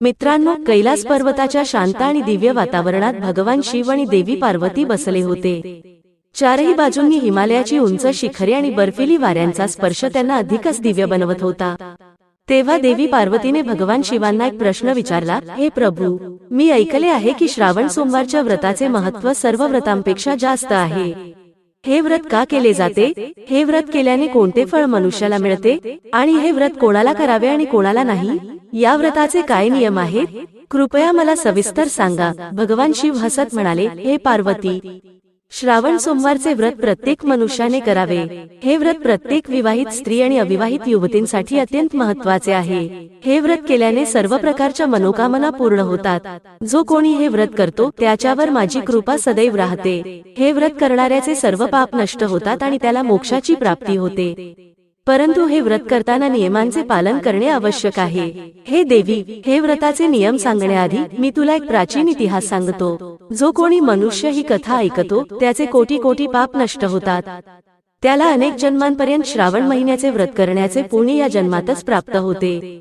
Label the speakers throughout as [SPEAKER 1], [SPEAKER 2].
[SPEAKER 1] मित्रांनो कैलास पर्वताच्या शांत आणि दिव्य वातावरणात भगवान शिव आणि देवी पार्वती बसले होते. चारही बाजूंनी हिमालयाची उंच शिखरे आणि बर्फिली वाऱ्यांचा स्पर्श त्यांना अधिकच दिव्य बनवत होता. तेव्हा देवी पार्वतीने भगवान शिवांना एक प्रश्न विचारला. हे प्रभू मी ऐकले आहे की श्रावण सोमवारच्या व्रताचे महत्त्व सर्व व्रतांपेक्षा जास्त आहे. हे व्रत का केले जाते? हे व्रत केल्याने कोणते फळ मनुष्याला मिळते? आणि हे व्रत कोणाला करावे आणि कोणाला नाही? या व्रताचे काय नियम आहेत? कृपया मला सविस्तर सांगा. भगवान शिव हसत म्हणाले हे पार्वती श्रावण सोमवारचे व्रत प्रत्येक मनुष्याने करावे. हे व्रत प्रत्येक विवाहित स्त्री आणि अविवाहित युवतींसाठी अत्यंत महत्त्वाचे आहे. हे व्रत केल्याने सर्व प्रकारच्या मनोकामना पूर्ण होतात. जो कोणी हे व्रत करतो त्याच्यावर माझी कृपा सदैव राहते. हे व्रत करणाऱ्याचे सर्व पाप नष्ट होतात आणि त्याला मोक्षाची प्राप्ती होते. परंतु हे व्रत करताना नियमांचे पालन करणे आवश्यक आहे. हे देवी हे व्रताचे नियम सांगण्याआधी मी तुला एक प्राचीन इतिहास सांगतो. जो कोणी मनुष्य ही कथा ऐकतो त्याचे कोटी कोटी पाप नष्ट होतात. त्याला अनेक जन्मांपर्यंत श्रावण महिन्याचे व्रत करण्याचे पुण्य या जन्मातच प्राप्त होते.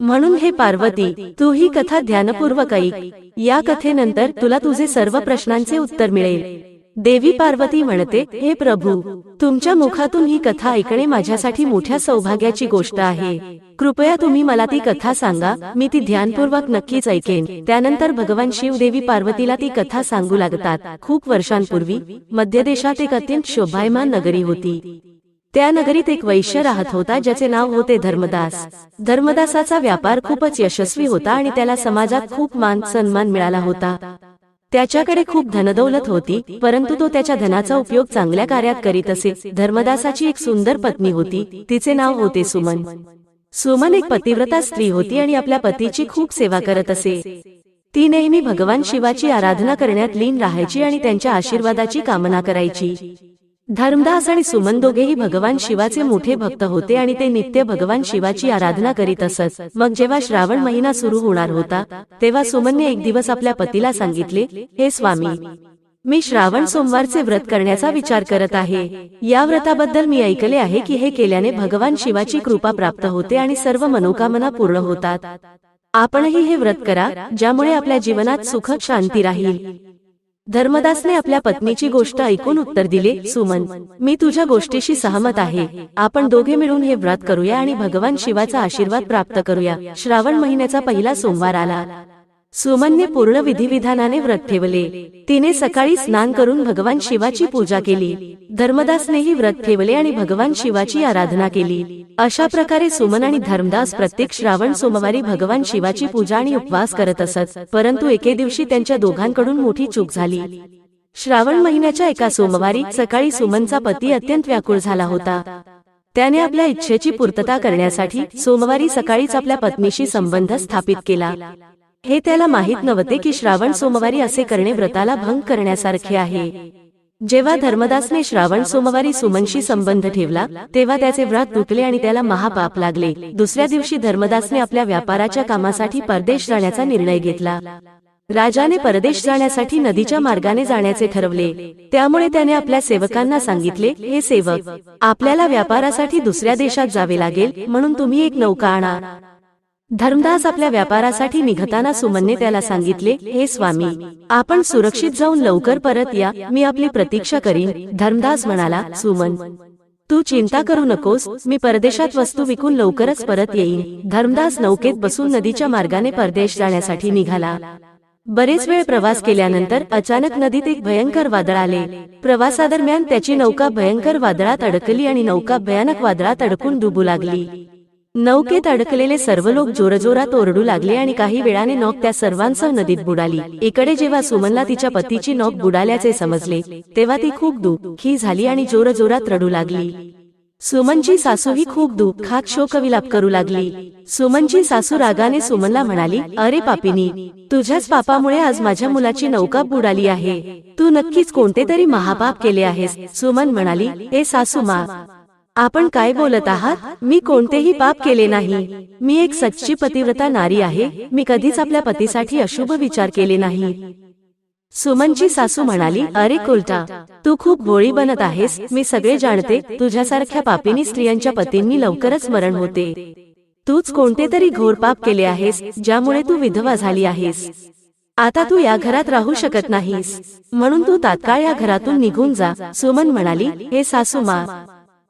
[SPEAKER 1] म्हणून हे पार्वती तू ही कथा ध्यानपूर्वक ऐक. या कथेनंतर तुला तुझे सर्व प्रश्नांचे उत्तर मिळेल. देवी पार्वती म्हणते हे प्रभू तुमच्या मुखातून ही कथा ऐकणे माझ्यासाठी मोठ्या सौभाग्याची गोष्ट आहे. कृपया तुम्ही मला ती कथा सांगा मी ती ध्यानपूर्वक नक्कीच ऐकेन. त्यानंतर भगवान शिव देवी पार्वतीला ती कथा सांगू लागतात. खूप वर्षांपूर्वी मध्य देशात एक अत्यंत शोभायमान नगरी होती. त्या नगरीत एक वैश्य राहत होता ज्याचे नाव होते धर्मदास. धर्मदासाचा व्यापार खूपच यशस्वी होता आणि त्याला समाजात खूप मान सन्मान मिळाला होता. त्याच्याकडे खूप धनदौलत होती परंतु तो त्याच्या धनाचा उपयोग चांगल्या कार्यात करीत असे. धर्मदासाची एक सुंदर पत्नी होती. तिचे नाव होते सुमन. सुमन एक पतिव्रता स्त्री होती आणि आपल्या पतीची खूप सेवा करत असे. ती नेहमी भगवान शिवाची आराधना करण्यात लीन राहायची आणि त्यांच्या आशीर्वादाची कामना करायची. धर्मदास आणि सुमन दोघेही भगवान शिवाचे मोठे भक्त होते आणि ते नित्य भगवान शिवाची आराधना करीत असत. मग जेव्हा श्रावण महिना सुरू होणार होता तेव्हा सुमनने एक दिवस आपल्या पतीला सांगितले हे स्वामी मी श्रावण सोमवारचे व्रत करण्याचा विचार करत आहे. या व्रताबद्दल मी ऐकले आहे की हे केल्याने भगवान शिवाची कृपा प्राप्त होते आणि सर्व मनोकामना पूर्ण होतात. आपणही हे व्रत करा ज्यामुळे आपल्या जीवनात सुख शांती राहील. धर्मदासने आपल्या पत्नीची गोष्ट ऐकून उत्तर दिले सुमन मी तुझ्या गोष्टीशी सहमत आहे. आपण दोघे मिळून हे व्रत करूया आणि भगवान शिवाचा आशीर्वाद प्राप्त करूया. श्रावण महिन्याचा पहिला सोमवार आला. सुमनने पूर्ण विधिविधानाने व्रत ठेवले. तिने सकाळी स्नान करून भगवान शिवाची पूजा केली. धर्मदासनेही व्रत ठेवले आणि भगवान शिवाची आराधना केली. अशा प्रकारे सुमन आणि धर्मदास प्रत्येक श्रावण सोमवारी भगवान शिवाची पूजा आणि उपवास करत असत परंतु एके दिवशी त्यांच्या दोघांकडून मोठी चूक झाली. श्रावण महिन्याच्या एका सोमवारी सकाळी सुमनचा पती अत्यंत व्याकुळ झाला होता. त्याने आपल्या इच्छेची पूर्तता करण्यासाठी सोमवारी सकाळीच आपल्या पत्नीशी संबंध स्थापित केला. हे त्याला माहीत नव्हते की श्रावण सोमवारी असे करणे व्रताला भंग करण्यासारखे आहे. जेव्हा धर्मदासने श्रावण सोमवारी सुमनशी संबंध ठेवला तेव्हा त्याचे व्रत तुटले आणि त्याला महापाप लागले. दुसऱ्या दिवशी धर्मदासने आपल्या व्यापाराच्या कामासाठी परदेश जाण्याचा निर्णय घेतला. राजाने परदेश जाण्यासाठी नदीच्या मार्गाने जाण्याचे ठरवले. त्यामुळे त्याने आपल्या सेवकांना सांगितले हे सेवक आपल्याला व्यापारासाठी दुसऱ्या देशात जावे लागेल म्हणून तुम्ही एक नौका आणा धर्मदास आपल्या व्यापारासाठी निघताना सुमनने त्याला सांगितले हे स्वामी आपण सुरक्षित जाऊन लवकर परत या मी आपली प्रतीक्षा करीन. धर्मदास म्हणाला सुमन तू चिंता करू नकोस मी परदेशात वस्तू विकून लवकरच परत येईन. धर्मदास नौकेत बसून नदीच्या मार्गाने परदेश जाण्यासाठी निघाला. बरेच वेळ प्रवास केल्यानंतर अचानक नदीत एक भयंकर वादळ आले. प्रवासादरम्यान त्याची नौका भयंकर वादळात अडकली आणि नौका भयानक वादळात अडकून डुबू लागली. नौकेत अडकलेले सर्व लोक जोरजोरात ओरडू लागले आणि काही वेळाने नौक त्या सर्वांसह नदीत बुडाली. इकडे जेव्हा सुमनला तिच्या पतीची नौक बुडाल्याचे समजले तेव्हा ती खूप दुःखी झाली आणि जोरजोरात रडू लागली. सुमनची सासूही खूप दुःखात शोकविलाप करू लागली. सुमनची सासू रागाने सुमनला म्हणाली अरे पापिनी तुझ्याच पापामुळे आज माझ्या मुलाची नौका बुडाली आहे. तू नक्कीच कोणते तरी महापाप केले आहेस. सुमन म्हणाली हे सासू मा आपण काय बोलत आहात? मी कोणतेही पाप केले नाही. मी एक सच्ची पतिव्रता नारी आहे. मी कधीच आपल्या पतीसाठी अशुभ विचार केले नाही. सुमनची सासू म्हणाली अरे कुलटा तू खूप गोळी बनत आहेस. मी सगळे जाणते तुझ्यासारख्या पापिनी स्त्रियांच्या पतींनी लवकरच मरण होते. तूच कोणते तरी घोर पाप केले आहेस ज्यामुळे तू विधवा झाली आहेस. आता तू या घरात राहू शकत नाहीस. म्हणून तू तात्काळ या घरातून निघून जा. सुमन म्हणाली हे सासू मा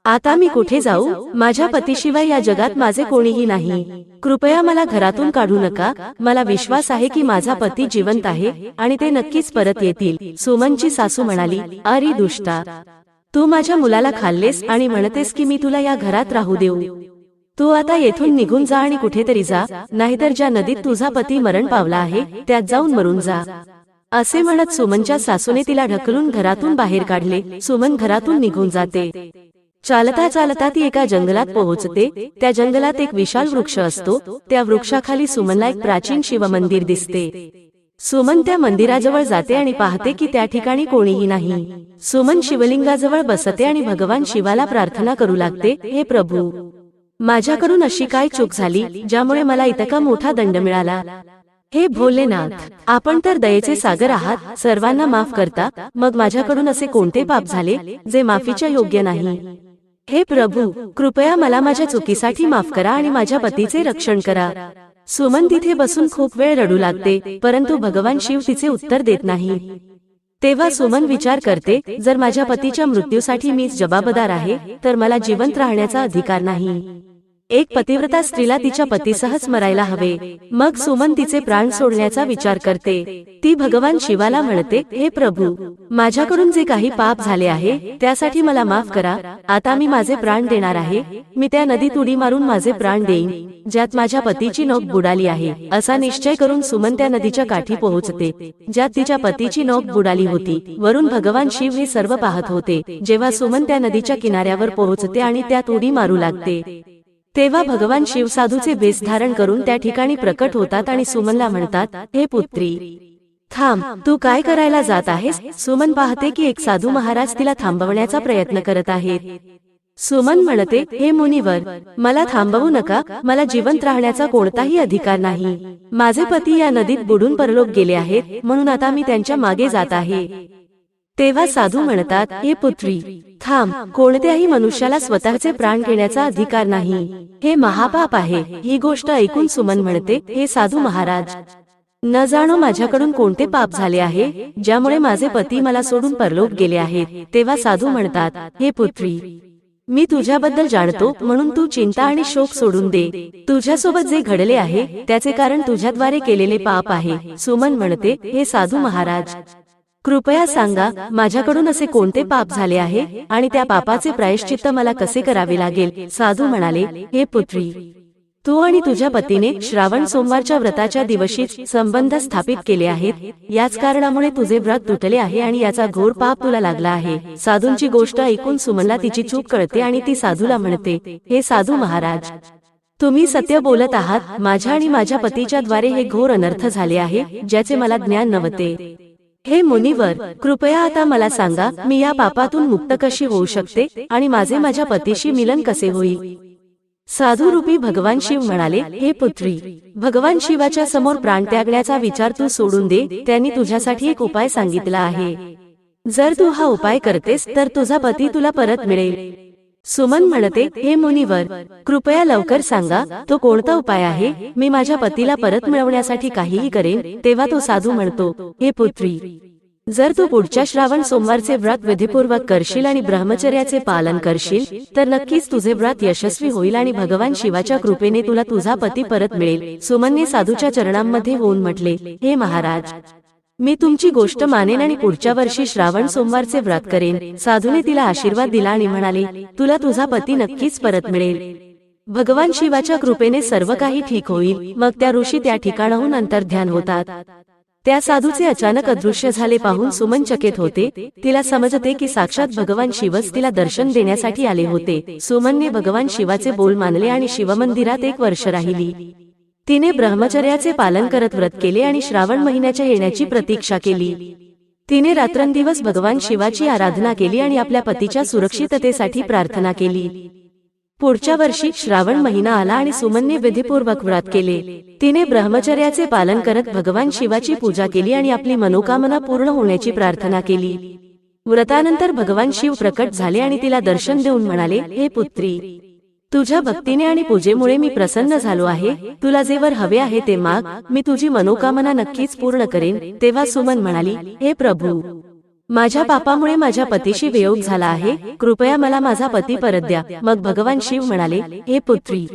[SPEAKER 1] आता मी कुठे जाऊ? माझ्या पतीशिवाय या जगात माझे कोणीही नाही. कृपया मला घरातून काढू नका. मला विश्वास आहे की माझा पती जिवंत आहे आणि ते नक्कीच परत येतील. सुमनची सासू म्हणाली अरे दुष्टा तू माझ्या मुलाला खाल्लेस आणि म्हणतेस की मी तुला या घरात राहू देऊ. तू आता येथून निघून जा आणि कुठेतरी जा. नाहीतर ज्या नदीत तुझा पती मरण पावला आहे त्यात जाऊन मरून जा. असे म्हणत सुमनच्या सासूने तिला ढकलून घरातून बाहेर काढले. सुमन घरातून निघून जाते. चालता चालता ती एका जंगलात पोहोचते. त्या जंगलात एक विशाल वृक्ष असतो. त्या वृक्षाखाली सुमनला एक प्राचीन शिवमंदिर दिसते. सुमन त्या मंदिराजवळ जाते आणि पाहते की त्या ठिकाणी कोणीही नाही. सुमन शिवलिंगाजवळ बसते आणि भगवान शिवाला प्रार्थना करू लागते. हे प्रभू. माझ्याकडून अशी काय चूक झाली ज्यामुळे मला इतका मोठा दंड मिळाला? हे भोलेनाथ. आपण तर दयेचे सागर आहात सर्वांना माफ करता मग माझ्याकडून असे कोणते पाप झाले जे माफीच्या योग्य नाही हे प्रभू कृपया मला माझ्या चुकीसाठी माफ करा आणि माझ्या पतीचे रक्षण करा. सुमन तिथे बसून खूप वेळ रडू लागते परंतु भगवान शिव तिचे उत्तर देत नाही. तेव्हा सुमन विचार करते जर माझ्या पतीच्या मृत्यूसाठी मीच जबाबदार आहे तर मला जिवंत राहण्याचा अधिकार नाही. एक पतिव्रता स्त्रीला तिच्या पतीसहच मरायला हवे. मग सुमन तिचे प्राण सोडण्याचा विचार करते. ती भगवान शिवाला म्हणते हे प्रभू माझ्याकडून जे काही पाप झाले आहे त्यासाठी मला माफ करा. आता मी माझे प्राण देणार आहे. मी त्या नदीत उडी मारून माझे प्राण देईन ज्यात माझ्या पतीची नोक बुडाली आहे. असा निश्चय करून सुमन त्या नदीच्या काठी पोहोचते ज्यात तिच्या पतीची नोक बुडाली होती. वरून भगवान शिव हे सर्व पाहत होते. जेव्हा सुमन त्या नदीच्या किनाऱ्यावर पोहोचते आणि त्यात उडी मारू लागते. तेव्हा भगवान शिव साधूचे बेस धारण करून त्या ठिकाणी प्रकट होतात आणि सुमनला म्हणतात हे पुत्री थांब तू काय करायला जात आहेस? सुमन पाहते की एक साधू महाराज तिला थांबवण्याचा प्रयत्न करत आहेत. सुमन म्हणते हे मुनिवर मला थांबवू नका. मला जिवंत राहण्याचा कोणताही अधिकार नाही. माझे पती या नदीत बुडून परलोक गेले आहेत म्हणून आता मी त्यांच्या मागे जात आहे. तेव्हा साधू म्हणतात हे पुत्री थांब कोणत्याही मनुष्याला स्वतःचे प्राण घेण्याचा अधिकार नाही. हे महापाप आहे. ही गोष्ट ऐकून सुमन म्हणते हे साधू महाराज न जाणो माझ्याकडून कोणते पाप झाले आहे ज्यामुळे माझे पती मला सोडून परलोक गेले आहेत. तेव्हा साधू म्हणतात हे पुत्री मी तुझ्याबद्दल जाणतो म्हणून तू चिंता आणि शोक सोडून दे. तुझ्यासोबत जे घडले आहे त्याचे कारण तुझ्याद्वारे केलेले पाप आहे. सुमन म्हणते हे साधू महाराज कृपया सांगा माझ्याकडून असे कोणते पाप झाले आहे? आणि त्या पापाचे प्रायश्चित्त मला कसे करावे लागेल? साधू म्हणाले हे पुत्री तू आणि तुझ्या पतीने श्रावण सोमवारच्या व्रताच्या दिवशीच संबंध स्थापित केले आहेत. याच कारणामुळे तुझे व्रत तुटले आहे आणि याचा घोर पाप तुला लागला आहे. साधूंची गोष्ट ऐकून सुमनला तिची चूक कळते आणि ती साधूला म्हणते हे साधू महाराज तुम्ही सत्य बोलत आहात माझ्या आणि माझ्या पतीच्या द्वारे हे घोर अनर्थ झाले आहे ज्याचे मला ज्ञान नव्हते हे मुनिवर कृपया आता मला सांगा मी या पापातून मुक्त कशी होऊ शकते आणि माझे माझ्या पतीशी मिलन कसे होईल? साधू रूपी भगवान शिव म्हणाले हे पुत्री भगवान शिवाच्या समोर प्राण त्यागण्याचा विचार तू सोडून दे त्यांनी तुझ्यासाठी एक उपाय सांगितला आहे. जर तू हा उपाय करतेस तर तुझा पती तुला परत मिळेल. सुमन म्हणते हे मुनिवर कृपया लवकर सांगा तो कोणता उपाय आहे? मी माझ्या पतीला परत मिळवण्यासाठी काहीही करेन तेव्हा तो साधू म्हणतो हे पुत्री जर तू पुढच्या श्रावण सोमवारचे व्रत विधीपूर्वक करशील आणि ब्रह्मचर्याचे पालन करशील तर नक्कीच तुझे व्रत यशस्वी होईल आणि भगवान शिवाच्या कृपेने तुला तुझा पती परत मिळेल. सुमनने साधूच्या चरणांमध्ये होऊन म्हटले हे महाराज मी तुमची गोष्ट मानेन आणि पुढच्या वर्षी श्रावण सोमवारचे व्रत करेन. साधूने तिला आशीर्वाद दिला आणि म्हणाले तुला तुझा पती नक्कीच परत मिळेल. भगवान शिवाच्या कृपेने सर्व काही ठीक होईल. मग त्या ऋषी त्या ठिकाणाहून अंतर्ध्यान होतात. त्या साधूचे अचानक अदृश्य झाले पाहून सुमन चकित होते. तिला समजते की साक्षात भगवान शिवच तिला दर्शन देण्यासाठी आले होते. सुमनने भगवान शिवाचे बोल मानले आणि शिवमंदिरात एक वर्ष राहिली. तिने ब्रह्मचर्याचे पालन करत व्रत केले आणि श्रावण महिन्याच्या येण्याची प्रतीक्षा केली. तिने रात्रंदिवस भगवान शिवाची आराधना केली आणि आपल्या पतीच्या सुरक्षिततेसाठी प्रार्थना केली. पुढच्या वर्षी श्रावण महिना आला आणि सुमनने विधीपूर्वक व्रत केले. तिने ब्रह्मचर्याचे पालन करत भगवान शिवाची पूजा केली आणि आपली मनोकामना पूर्ण होण्याची प्रार्थना केली. व्रतानंतर भगवान शिव प्रकट झाले आणि तिला दर्शन देऊन म्हणाले हे पुत्री तुझ्या भक्तीने आणि पूजेमुळे मी प्रसन्न झालो आहे. तुला जे वर हवे आहे ते माग. मी तुझी मनोकामना नक्कीच पूर्ण करेन तेव्हा सुमन म्हणाली हे प्रभू माझ्या पापामुळे माझ्या पतीशी वियोग झाला आहे. कृपया मला माझा पती परत द्या. मग भगवान शिव म्हणाले हे पुत्री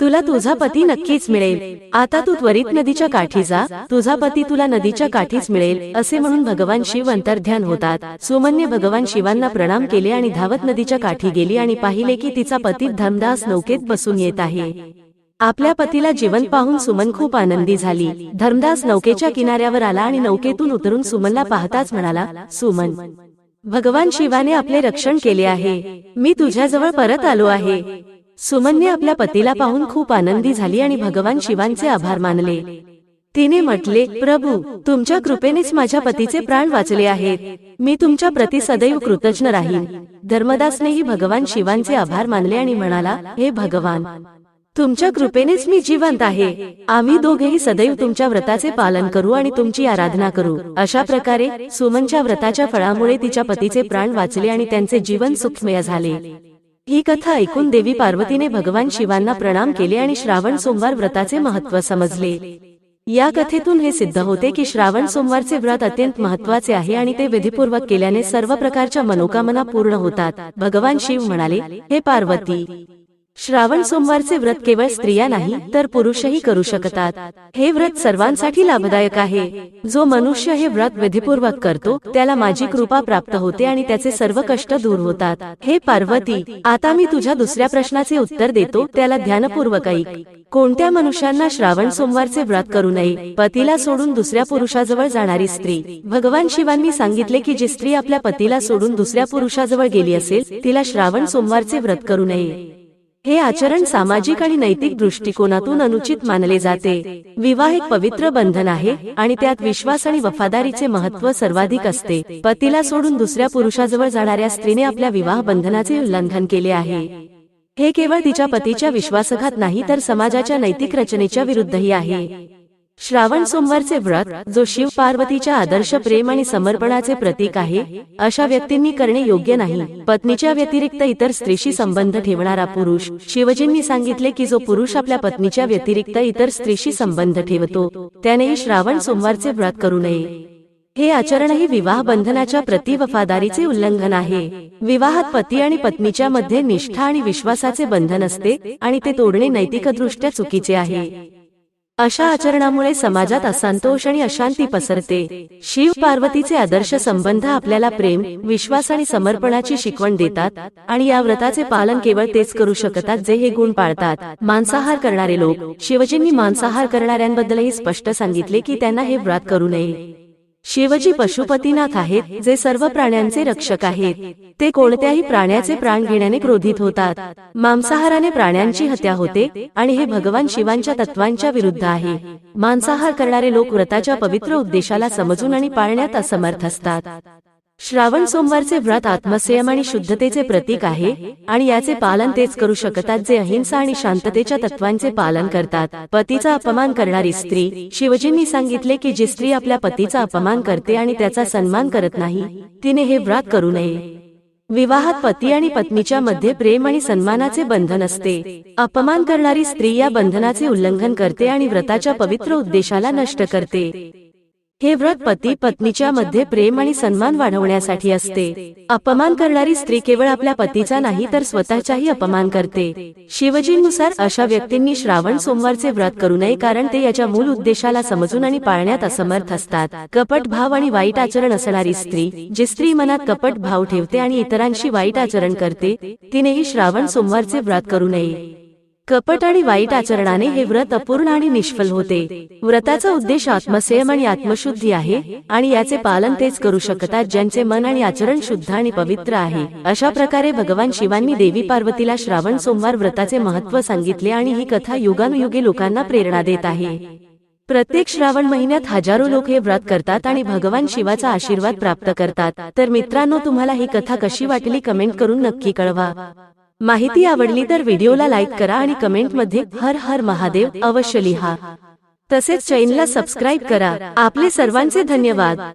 [SPEAKER 1] तुला तुझा पती नक्कीच मिळेल. आता तू त्वरित नदीच्या काठी जा. तुझा पती तुला नदीच्या काठीच मिळेल असे म्हणून भगवान शिव अंतर्ध्यान होतात. सुमनने भगवान शिवांना प्रणाम केले आणि धावत नदीच्या काठी गेली आणि पाहिले की तिचा पती धमदास नौकेत बसून येत आहे. आपल्या पतीला जीवन पाहून सुमन खूप आनंदी झाली. धर्मदास नौकेच्या किनाऱ्यावर आला आणि नौकेतून उतरून सुमनला पाहताच म्हणाला सुमन भगवान शिवाने आपले रक्षण केले आहे. मी तुझ्याजवळ परत आलो आहे. सुमनने आपल्या पतीला पाहून खूप आनंदी झाली आणि भगवान शिवांचे आभार मानले. तिने म्हटले प्रभू तुमच्या कृपेनेच माझ्या पतीचे प्राण वाचले आहेत. मी तुमच्या प्रती सदैव कृतज्ञ राहीन. धर्मदासनेही भगवान शिवांचे आभार मानले आणि म्हणाला हे भगवान तुमच्या कृपेनेच मी जिवंत आहे. आम्ही दोघेही सदैव तुमच्या व्रताचे पालन करू आणि तुमची आराधना करू. अशा प्रकारे सुमनच्या व्रताच्या फळामुळे तिच्या पतीचे प्राण वाचले आणि त्यांचे जीवन सुखमय झाले. ही कथा ऐकून देवी पार्वतीने भगवान शिवांना प्रणाम केले आणि श्रावण सोमवार व्रताचे महत्त्व समजले. या कथेतून हे सिद्ध होते की श्रावण सोमवारचे व्रत अत्यंत महत्त्वाचे आहे आणि ते विधीपूर्वक केल्याने सर्व प्रकारच्या मनोकामना पूर्ण होतात. भगवान शिव म्हणाले हे पार्वती श्रावण सोमवारचे व्रत केवळ स्त्रिया नाही तर पुरुषही करू शकतात. हे व्रत सर्वांसाठी लाभदायक आहे. जो मनुष्य हे व्रत विधीपूर्वक करतो त्याला माझी कृपा प्राप्त होते आणि त्याचे सर्व कष्ट दूर होतात. हे पार्वती आता मी तुझ्या दुसऱ्या प्रश्नाचे उत्तर देतो त्याला ध्यानपूर्वक ऐक. कोणत्या मनुष्यांना श्रावण सोमवारचे व्रत करू नये? पतीला सोडून दुसऱ्या पुरुषाजवळ जाणारी स्त्री. भगवान शिवांनी सांगितले की जी स्त्री आपल्या पतीला सोडून दुसऱ्या पुरुषाजवळ गेली असेल तिला श्रावण सोमवारचे व्रत करू नये हे आचरण सामाजिक आणि नैतिक दृष्टिकोनातून अनुचित मानले जाते. विवाह एक पवित्र बंधन आहे आणि त्यात विश्वास आणि वफादारीचे महत्त्व सर्वाधिक असते. पतीला सोडून दुसऱ्या पुरुषाजवळ जाणाऱ्या स्त्रीने आपल्या विवाह बंधनाचे उल्लंघन केले आहे. हे केवळ तिच्या पतीच्या विश्वासघात नाही तर समाजाच्या नैतिक रचनेच्या विरुद्धही आहे. श्रावण सोमवारचे व्रत जो शिव पार्वतीच्या आदर्श प्रेम आणि समर्पणाचे प्रतीक आहे अशा व्यक्तींनी करणे योग्य नाही. पत्नीच्या व्यतिरिक्त इतर स्त्रीशी संबंध ठेवणारा पुरुष. शिवजींनी सांगितले की जो पुरुष आपल्या पत्नीच्या व्यतिरिक्त इतर स्त्रीशी संबंध ठेवतो त्यानेही श्रावण सोमवारचे व्रत करू नये. हे आचरणही विवाह बंधनाच्या प्रति वफादारीचे उल्लंघन आहे. विवाहात पती आणि पत्नीच्या मध्ये निष्ठा आणि विश्वासाचे बंधन असते आणि ते तोडणे नैतिकदृष्ट्या चुकीचे आहे. अशा आचरणामुळे समाजात असंतोष आणि अशांती पसरते. शिव पार्वतीचे आदर्श संबंध आपल्याला प्रेम विश्वास आणि समर्पणाची शिकवण देतात आणि या व्रताचे पालन केवळ तेच करू शकतात जे हे गुण पाळतात. मांसाहार करणारे लोक शिवजींनी मांसाहार करणाऱ्यांबद्दलही स्पष्ट सांगितले की त्यांना हे व्रत करू नये. शिवजी पशुपतीनाथ आहेत जे सर्व प्राण्यांचे रक्षक आहेत. ते कोणत्याही प्राण्याचे प्राण घेण्याने क्रोधित होतात. मांसाहाराने प्राण्यांची हत्या होते आणि हे भगवान शिवांच्या तत्वांच्या विरुद्ध आहे. मांसाहार करणारे लोक व्रताच्या पवित्र उद्देशाला समजून आणि पाळण्यात असमर्थ असतात. श्रावण सोमवारचे व्रत आत्मसंयम आणि शुद्धतेचे प्रतीक आहे आणि याचे पालन तेच करू शकतात जे अहिंसा आणि शांततेच्या तत्वांचे पालन करतात. पतीचा अपमान करणारी स्त्री शिवजींनी सांगितले की जी स्त्री आपल्या पतीचा अपमान करते आणि त्याचा सन्मान करत नाही तिने हे व्रत करू नये. विवाहात पती आणि पत्नीच्या मध्ये प्रेम आणि सन्मानाचे बंधन असते. अपमान करणारी स्त्री या बंधनाचे उल्लंघन करते आणि व्रताच्या पवित्र उद्देशाला नष्ट करते. हे व्रत पती पत्नीच्या मध्ये प्रेम आणि सन्मान वाढवण्यासाठी असते. अपमान करणारी स्त्री केवळ आपल्या पतीचा नाही तर स्वतःचाही अपमान करते. शिवजींनुसार अशा व्यक्तींनी श्रावण सोमवारचे व्रत करू नये कारण ते याच्या मूल उद्देशाला समजून आणि पाळण्यात असमर्थ असतात. कपट भाव आणि वाईट आचरण असणारी स्त्री जी स्त्री मनात कपट भाव ठेवते आणि इतरांशी वाईट आचरण करते तिनेही श्रावण सोमवारचे व्रत करू नये. कपट आणि वाईट आचरणाने हे व्रत अपूर्ण आणि निष्फल होते. व्रताचा उद्देश आत्मसंयम आणि आत्मशुद्धी आहे आणि याचे पालन तेच करू शकतात ज्यांचे मन आणि आचरण शुद्ध आणि पवित्र आहे. अशा प्रकारे भगवान शिवांनी देवी पार्वतीला श्रावण सोमवार व्रताचे महत्त्व सांगितले आणि ही कथा युगानुयुगे लोकांना प्रेरणा देत आहे. प्रत्येक श्रावण महिन्यात हजारो लोक हे व्रत करतात आणि भगवान शिवाचा आशीर्वाद प्राप्त करतात. तर मित्रांनो तुम्हाला ही कथा कशी वाटली कमेंट करून नक्की कळवा. माहिती आवडली तर व्हिडिओला लाईक करा आणि कमेंटमध्ये हर हर महादेव अवश्य लिहा. तसेच चैनला सबस्क्राईब करा. आपले सर्वांचे धन्यवाद.